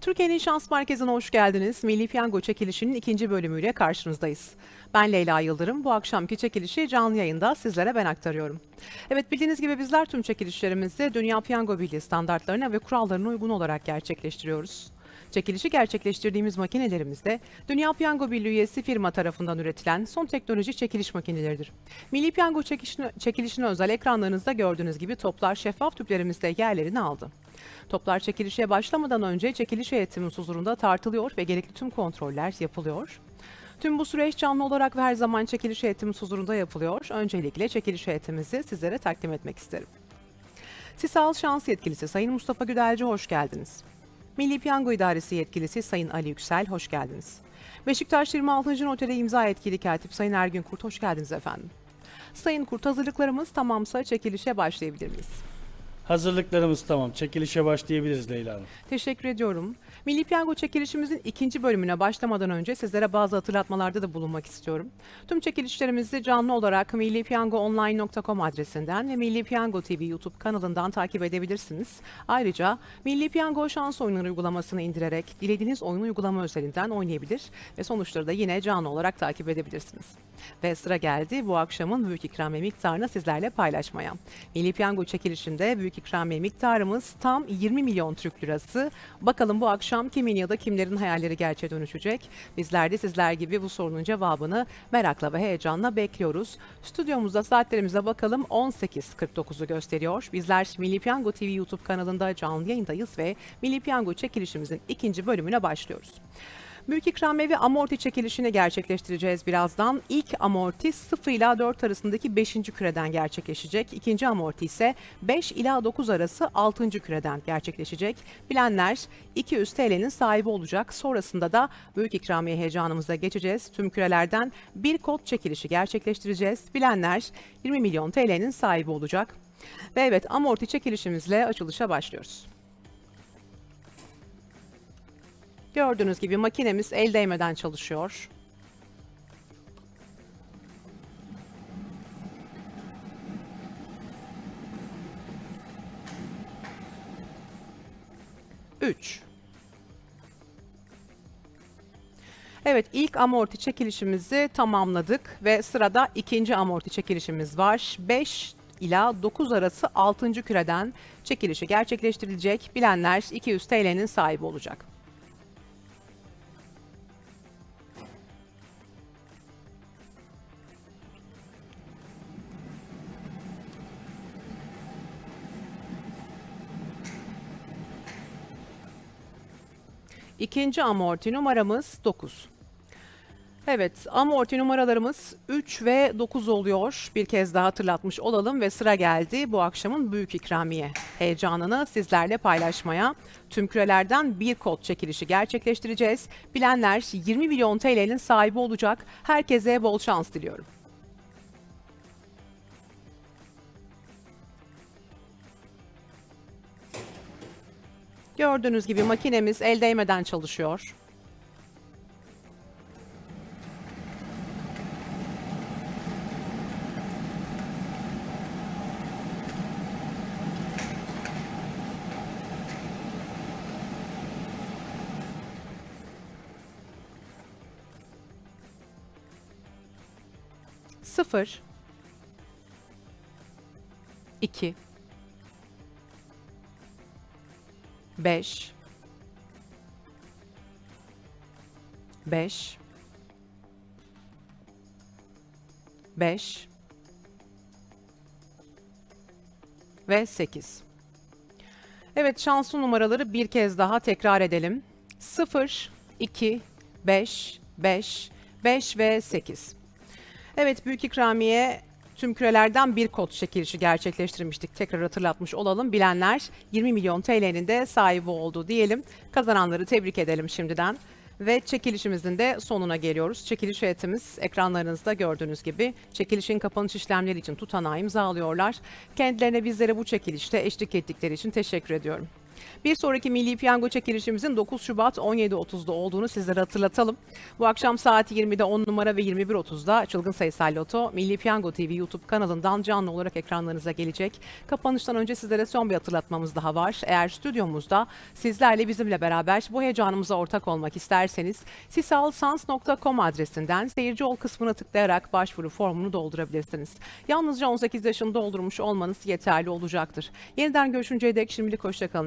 Türkiye'nin Şans Merkezi'ne hoş geldiniz. Milli Piyango çekilişinin ikinci bölümüyle karşınızdayız. Ben Leyla Yıldırım. Bu akşamki çekilişi canlı yayında sizlere ben aktarıyorum. Evet bildiğiniz gibi bizler tüm çekilişlerimizi Dünya Piyango Birliği standartlarına ve kurallarına uygun olarak gerçekleştiriyoruz. Çekilişi gerçekleştirdiğimiz makinelerimizde Dünya Piyango Birliği üyesi firma tarafından üretilen son teknoloji çekiliş makineleridir. Milli Piyango çekişine, çekilişine özel ekranlarınızda gördüğünüz gibi toplar şeffaf tüplerimizde yerlerini aldı. Toplar çekilişe başlamadan önce çekiliş heyetimiz huzurunda tartılıyor ve gerekli tüm kontroller yapılıyor. Tüm bu süreç canlı olarak ve her zaman çekiliş heyetimiz huzurunda yapılıyor. Öncelikle çekiliş heyetimizi sizlere takdim etmek isterim. Sisal Şans Yetkilisi Sayın Mustafa Güdelci hoş geldiniz. Milli Piyango İdaresi Yetkilisi Sayın Ali Yüksel hoş geldiniz. Beşiktaş 26. Noteri imza yetkili katip Sayın Ergün Kurt hoş geldiniz efendim. Sayın Kurt hazırlıklarımız tamamsa çekilişe başlayabilir miyiz? Hazırlıklarımız tamam. Çekilişe başlayabiliriz Leyla Hanım. Teşekkür ediyorum. Milli Piyango çekilişimizin ikinci bölümüne başlamadan önce sizlere bazı hatırlatmalarda da bulunmak istiyorum. Tüm çekilişlerimizi canlı olarak millipiyangoonline.com adresinden ve Milli Piyango TV YouTube kanalından takip edebilirsiniz. Ayrıca Milli Piyango şans oyunları uygulamasını indirerek dilediğiniz oyun uygulama üzerinden oynayabilir ve sonuçları da yine canlı olarak takip edebilirsiniz. Ve sıra geldi bu akşamın büyük ikramiye miktarını sizlerle paylaşmaya. Milli Piyango çekilişinde büyük ikramiye miktarımız tam 20 milyon Türk lirası. Bakalım bu akşam kimin ya da kimlerin hayalleri gerçeğe dönüşecek? Bizler de sizler gibi bu sorunun cevabını merakla ve heyecanla bekliyoruz. Stüdyomuzda saatlerimize bakalım 18.49'u gösteriyor. Bizler Milli Piyango TV YouTube kanalında canlı yayındayız ve Milli Piyango çekilişimizin ikinci bölümüne başlıyoruz. Büyük ikramiye ve amorti çekilişini gerçekleştireceğiz birazdan. İlk amorti 0 ila 4 arasındaki 5. küreden gerçekleşecek. İkinci amorti ise 5 ila 9 arası 6. küreden gerçekleşecek. Bilenler 200 TL'nin sahibi olacak. Sonrasında da büyük ikramiye heyecanımıza geçeceğiz. Tüm kürelerden bir kod çekilişi gerçekleştireceğiz. Bilenler 20 milyon TL'nin sahibi olacak. Ve evet amorti çekilişimizle açılışa başlıyoruz. Gördüğünüz gibi makinemiz el değmeden çalışıyor. Üç. Evet ilk amorti çekilişimizi tamamladık ve sırada ikinci amorti çekilişimiz var. 5 ila 9 arası 6. küreden çekilişi gerçekleştirilecek. Bilenler 200 TL'nin sahibi olacak. İkinci amorti numaramız 9. Evet, amorti numaralarımız 3 ve 9 oluyor. Bir kez daha hatırlatmış olalım ve sıra geldi bu akşamın büyük ikramiye heyecanını sizlerle paylaşmaya. Tüm kürelerden bir kod çekilişi gerçekleştireceğiz. Bilenler 20 milyon TL'nin sahibi olacak. Herkese bol şans diliyorum. Gördüğünüz gibi makinemiz el değmeden çalışıyor. Sıfır. iki, 5 5 5 ve 8. Evet şanslı numaraları bir kez daha tekrar edelim. 0 2 5 5 5 ve 8. Evet büyük ikramiye tüm kürelerden bir kod çekilişi gerçekleştirmiştik. Tekrar hatırlatmış olalım. Bilenler 20 milyon TL'nin de sahibi oldu diyelim. Kazananları tebrik edelim şimdiden. Ve çekilişimizin de sonuna geliyoruz. Çekiliş heyetimiz ekranlarınızda gördüğünüz gibi çekilişin kapanış işlemleri için tutanağı imzalıyorlar. Kendilerine bizlere bu çekilişte eşlik ettikleri için teşekkür ediyorum. Bir sonraki Milli Piyango çekilişimizin 9 Şubat 17.30'da olduğunu sizlere hatırlatalım. Bu akşam saat 20'de 10 numara ve 21.30'da Çılgın Sayısal Loto Milli Piyango TV YouTube kanalından canlı olarak ekranlarınıza gelecek. Kapanıştan önce sizlere son bir hatırlatmamız daha var. Eğer stüdyomuzda sizlerle bizimle beraber bu heyecanımıza ortak olmak isterseniz sisalsans.com adresinden seyirci ol kısmına tıklayarak başvuru formunu doldurabilirsiniz. Yalnızca 18 yaşını doldurmuş olmanız yeterli olacaktır. Yeniden görüşünceye dek şimdilik hoşçakalın